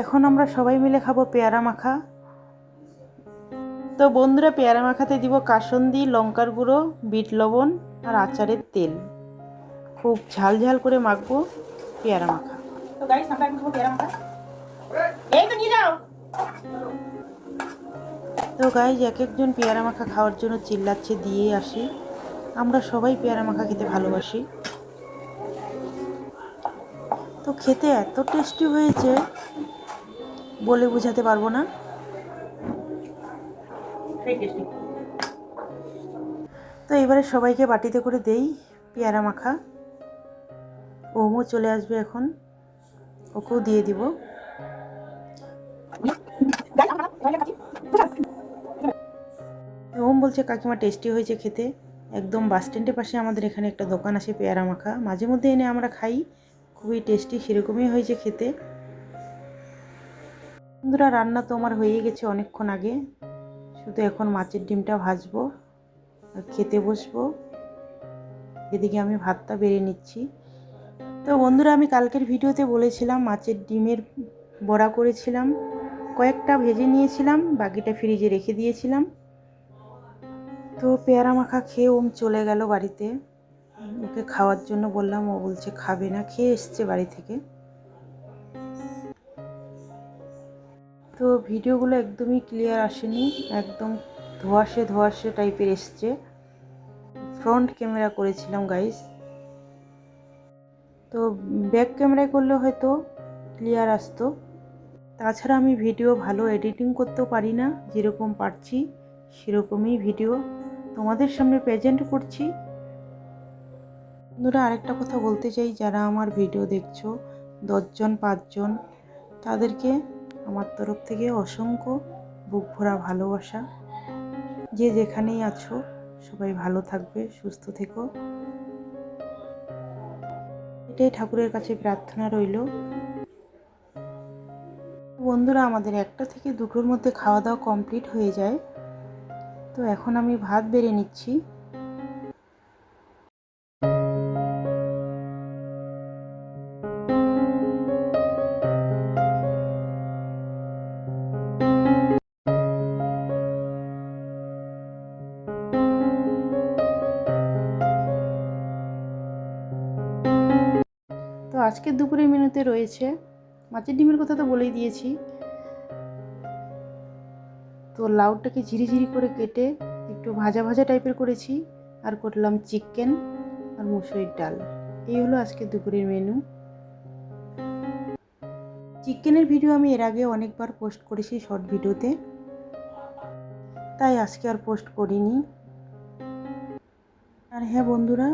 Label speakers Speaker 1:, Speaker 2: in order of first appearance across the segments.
Speaker 1: এখন আমরা সবাই মিলে খাব পেয়ারা মাখা। তো বন্ধুরা পেয়ারা মাখাতে দিব কাসন্দি লঙ্কার গুঁড়ো বিট লবণ আর আচারের তেল। খুব ঝাল ঝাল করে মাখবো পেয়ারা মাখা।
Speaker 2: তো গাইস আমরা এখন পেয়ারা মাখা। এই তো নিয়ে যাও।
Speaker 1: তো গাইজ এক একজন পেয়ারা মাখা খাওয়ার জন্য চিল্লাচ্ছে দিয়ে আসি। আমরা সবাই পেয়ারা মাখা খেতে ভালোবাসি। তো খেতে এত টেস্টি হয়েছে। বলে বোঝাতে পারব না। তো এবারে সবাইকে বাটিতে করে দেই পেয়ারা মাখা। ওমও চলে আসবে এখন। ওকেও দিয়ে দিব। ওম বলছে, কাকিমা টেস্টি হয়েছে খেতে। একদম বাস স্ট্যান্ডের পাশে আমাদের এখানে একটা দোকান আছে পেয়ারা মাখা। মাঝে মধ্যে এনে আমরা খাই। খুবই টেস্টি, সেরকমই হয়েছে খেতে। বন্ধুরা, রান্না তো আমার হয়ে গেছে অনেকক্ষণ আগে। শুধু এখন মাছের ডিমটা ভাজবো আর খেতে বসবো। এদিকে আমি ভাতটা বেড়ে নিচ্ছি। তো বন্ধুরা, আমি কালকের ভিডিওতে বলেছিলাম মাছের ডিমের বড়া করেছিলাম। কয়েকটা ভেজে নিয়েছিলাম, বাকিটা ফ্রিজে রেখে দিয়েছিলাম। তো পেয়ারা মাখা খেয়ে ওম চলে গেল বাড়িতে। ওকে খাওয়ার জন্য বললাম, ও বলছে খাবে না, খেয়ে এসছে বাড়ি থেকে। তো ভিডিওগুলো একদমই ক্লিয়ার আসেনি, একদম ধোয়াশে ধোয়াশে টাইপের এসছে। ফ্রন্ট ক্যামেরা করেছিলাম গাইস তো ব্যাক ক্যামেরায় করলে হয়তো ক্লিয়ার আসতো। তাছাড়া আমি ভিডিও ভালো এডিটিং করতেও পারি না, যেরকম পারছি সেরকমই ভিডিও তোমাদের সামনে প্রেজেন্ট করছি। বন্ধুরা, আরেকটা কথা বলতে চাই, যারা আমার ভিডিও দেখছ, দশজন, পাঁচজন, তাদেরকে আমার তরফ থেকে অসংখ্য বুক ভরা ভালোবাসা। যে যেখানেই আছো, সবাই ভালো থাকবে, সুস্থ থেকো। এটাই ঠাকুরের কাছে প্রার্থনা রইল। বন্ধুরা, আমাদের একটা থেকে দুটোর মধ্যে খাওয়া দাওয়া কমপ্লিট হয়ে যায়। তো এখন আমি ভাত বেড়ে নিচ্ছি। তো আজকের দুপুরের মেনুতে রয়েছে মাছের ডিমের কথা তো বলেই দিয়েছি। তো লাউটাকে ঝিরিঝিরি করে কেটে একটু ভাজা ভাজা টাইপের করেছি আর করলাম চিকেন আর মুসুরির ডাল। এই হলো আজকে দুপুরের মেনু চিকেনের ভিডিও আমি এর আগে অনেকবার পোস্ট করেছি শর্ট ভিডিওতে তাই আজকে আর পোস্ট করিনি। আর হ্যাঁ বন্ধুরা,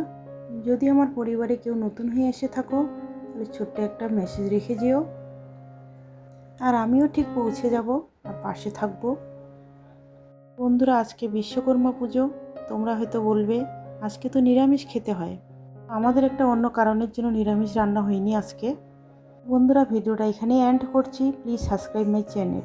Speaker 1: যদি আমার পরিবারে কেউ নতুন হয়ে এসে থাকো তাহলে ছোট্ট একটা মেসেজ রেখে যেও। আর আমিও ঠিক পৌঁছে যাব আর পাশে থাকব। বন্ধুরা, আজকে বিশ্বকর্মা পুজো, তোমরা হয়তো বলবে, আজকে তো নিরামিষ খেতে হয়। আমাদের একটা অন্য কারণের জন্য নিরামিষ রান্না হয়নি আজকে। বন্ধুরা, ভিডিওটা এখানেই অ্যান্ড করছি। Please subscribe my channel